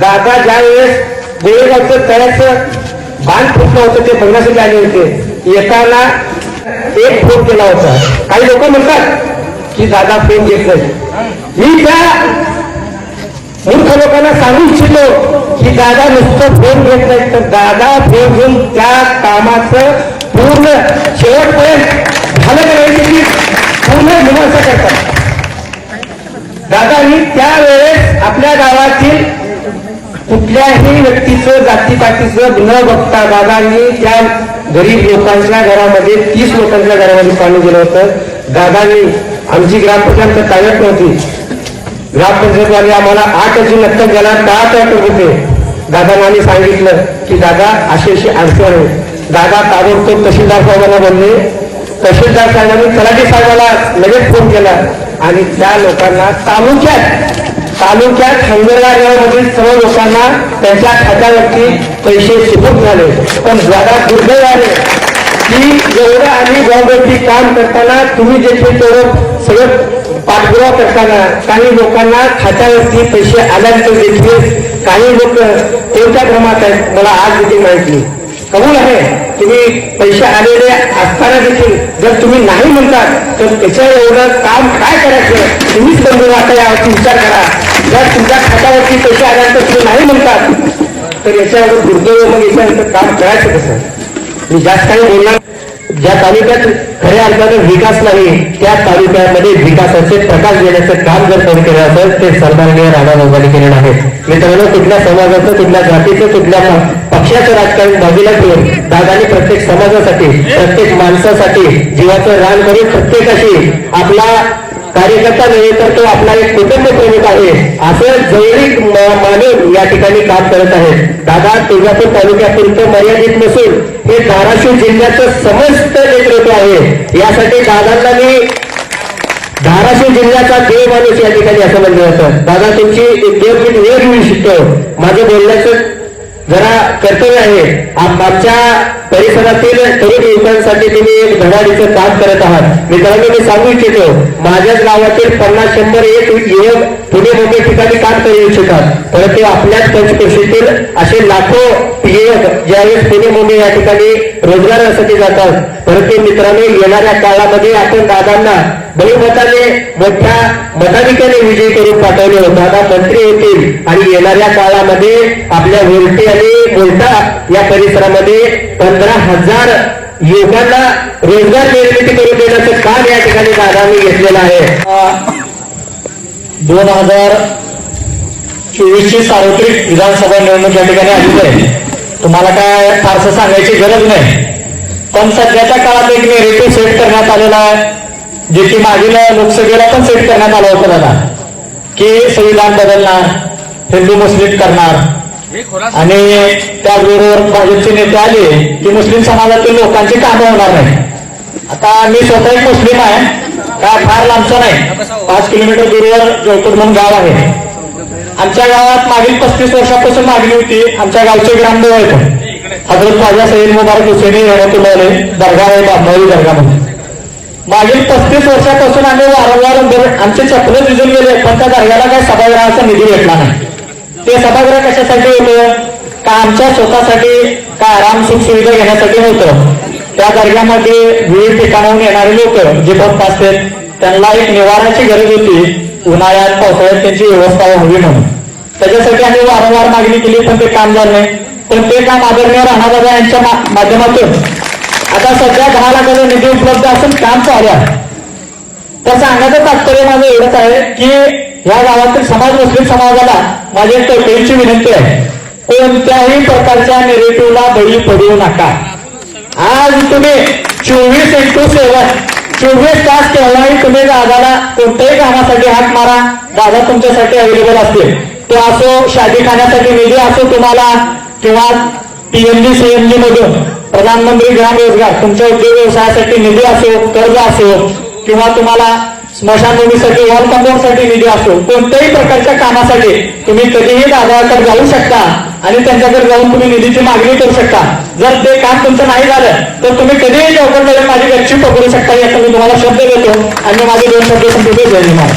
दादा ज्या वेळेस गोळेगावचं तळ्याचं बांध फुटलं होतं ते बघण्यासाठी आले होते. येताना एक फोन केला होता. काही लोक म्हणतात की दादा फोन घेत नाही. मी त्या मूर्ख लोकांना सांगू इच्छितो की दादा नुसतं फोन घेत नाही तर दादा फोन घेऊन त्या कामाचं पूर्ण शेवटपर्यंत झालं का की पूर्ण मीमांसा करतात. दादांनी त्यावेळेस आपल्या गावातील कुठल्याही व्यक्तीचं जातीपातीचं न बघता दादांनी त्या गरीब लोकांच्या घरामध्ये तीस लोकांच्या घरामध्ये पाणी दिलं होतं. दादांनी आमची ग्रामपंचायत ताब्यात नव्हती. ग्रामपंचायतवाले आम्हाला आठ अशी नक्कल गेला दहा वाटत होते. दादांना आम्ही सांगितलं की दादा अशी अशी अडचण आहे. दादा ताबडतोब तहसीलदार साहेबांना बोलले. तहसीलदार साहेबांनी तलाठी साहेबाला लगेच फोन केला आणि त्या लोकांना तालुक्यात तालुक्यात हंगरगाव गावामधील सर्व लोकांना त्यांच्या खात्यावरती पैसे सुपूक झाले. पण दादा दुर्दैव आले की एवढं आम्ही गावभरती काम करताना तुम्ही देखील तेवढं सगळं पाठपुरावा करताना काही लोकांना खात्यावरती पैसे आल्यानंतर देखील काही लोक कोणत्या क्रमात आहेत. मला आज देखील माहिती कबूल आहे? तुम्ही पैसे आलेले असताना देखील जर तुम्ही नाही म्हणतात तर त्याच्या एवढं काम काय करायचं? तुम्हीच बंधू आता यावरती विचार करा. जर तुमच्या खात्यावरती पैसे आल्यानंतर तुम्ही नाही म्हणतात तर याच्यावर दुर्दैव मग याच्यानंतर काम करायचं कसं? मी जास्त काही बोलणार ज्या तालुक्यात खऱ्या अर्थानं विकास नाही त्या तालुक्यामध्ये विकासाचे प्रकाश देण्याचं काम जर कोणी केलं असेल ते सरदारने राणा लोकांनी केलेलं आहे मित्रांनो कुठल्या समाजाचं कुठल्या जातीचं कुठल्या पक्षाचं राजकारण बाजूला ठेवून दादानी प्रत्येक समाजासाठी प्रत्येक माणसासाठी जीवाचं रान करून प्रत्येकाशी आपला कार्यकर्ता नव्हे तर तो आपला एक कुटुंब प्रमुख आहे. असं जैविक मानून मानव या ठिकाणी काम करत आहे. दादा तुळजापूर तालुक्यापुरतं मर्यादित नसून हे धाराशिव जिल्ह्याचं समस्त नेतृत्व आहे. यासाठी दादांना मी धाराशिव जिल्ह्याचा देव माणूस या ठिकाणी असं म्हणलं जातं. दादा तुमची एक मी वेळ मी शिकतो माझं बोलण्याचं जरा कर्तव्य आहे. आमच्या परिसरातील तरुण युवकांसाठी तुम्ही एक धडाडीचं काम करत आहात. मित्रांनो मी सांगू इच्छितो माझ्याच गावातील पन्नास शंभर एक युवक पुणे मुंबई ठिकाणी काम करू इच्छितात. परंतु आपल्याच पंचकृषीतील असे लाखो युवक ज्यावेळेस पुणे मुंबई या ठिकाणी रोजगारासाठी जातात. परंतु मित्रांनो येणाऱ्या काळामध्ये आपण दादांना बहुमताने मोठ्या मताधिकाने विजयी करून पाठवले. दादा मंत्री होतील आणि येणाऱ्या काळामध्ये आपल्या वेलटी आणि मोलटा या परिसरामध्ये पंधरा हजार युवकांना रोजगार निर्मिती करून देण्याचं काम या ठिकाणी दादांनी घेतलेलं आहे. दोन हजार चोवीसची सार्वत्रिक विधानसभा निवडणूक या ठिकाणी आली आहे तुम्हाला काय फारसं सांगायची गरज नाही. पण सध्याच्या काळात एक नेरेटिव्ह सेट करण्यात आलेला आहे जे की मागील लोकसभेला पण सेट करण्यात आलं होतं दादा की संविधान बदलणार हिंदू मुस्लिम करणार. आणि त्याचबरोबर भाजपचे नेते आले की मुस्लिम समाजातील लोकांची कामं होणार नाही. आता मी स्वतः एक मुस्लिम आहे काय फार लांबचं नाही. पाच किलोमीटर दूरवर जवळपूर म्हणून गाव आहे. आमच्या गावात मागील पस्तीस वर्षापासून मागणी होती आमच्या गावचे ग्रामदेव हजरत ख्वाजा सैद मुबारक हुसेनी रहमतुल्लाह दर्गा आहे बाबनवी दर्गा म्हणून. मागील पस्तीस वर्षापासून आम्ही वारंवार आमचे चपलं भिजून गेले पण त्या दर्ग्याला काही सभागृहाचा निधी भेटला नाही. ते सभागृह कशासाठी होतं? का आमच्या स्वतःसाठी का आराम सुख सुविधा घेण्यासाठी होतं त्या दर्ग्यामध्ये विविध ठिकाणाहून येणारे लोक जे भक्त असतात त्यांना एक निवाराची गरज होती. उन्हाळ्यात पावसाळ्यात त्यांची व्यवस्था व्हावी म्हणून. त्याच्यासाठी आम्ही वारंवार मागणी केली पण ते काम झालं नाही. पण ते काम आदरणीय राणादादा यांच्या माध्यमातून. आता सध्या दहा लाखाचा निधी उपलब्ध असून काम चालू आहे. तर सांगायचं तात्पर्य माझं एवढंच आहे की या गावातील समाज मुस्लिम समाजाला माझी एक विनंती आहे. कोणत्याही प्रकारच्या नेरेटिव्हला बळी पडू नका. आज तुम्ही चोवीस इंटू सेवन चोवीस तास केव्हाही तुम्ही दादाला कोणत्याही कामासाठी हात मारा दादा तुमच्यासाठी अवेलेबल असतील. तो असो शादी खाण्यासाठी निधी असो तुम्हाला किंवा पीएमजी सीएमजी मधून प्रधानमंत्री ग्राम रोजगार तुमच्या उद्योग व्यवसायासाठी निधी असो कर्ज असो किंवा तुम्हाला स्मशानभूमीसाठी वॉल कंपाऊंडसाठी निधी असो कोणत्याही प्रकारच्या कामासाठी तुम्ही कधीही दादाकडे जाऊ शकता आणि त्यांच्याकडे जाऊन तुम्ही निधीची मागणी करू शकता. जर ते काम तुमचं नाही झालं तर तुम्ही कधीही लवकर माझी गच्ची पकडू शकता याचा मी तुम्हाला शब्द देतो आणि माझे दोन शब्द संपूर्ण धन्यवाद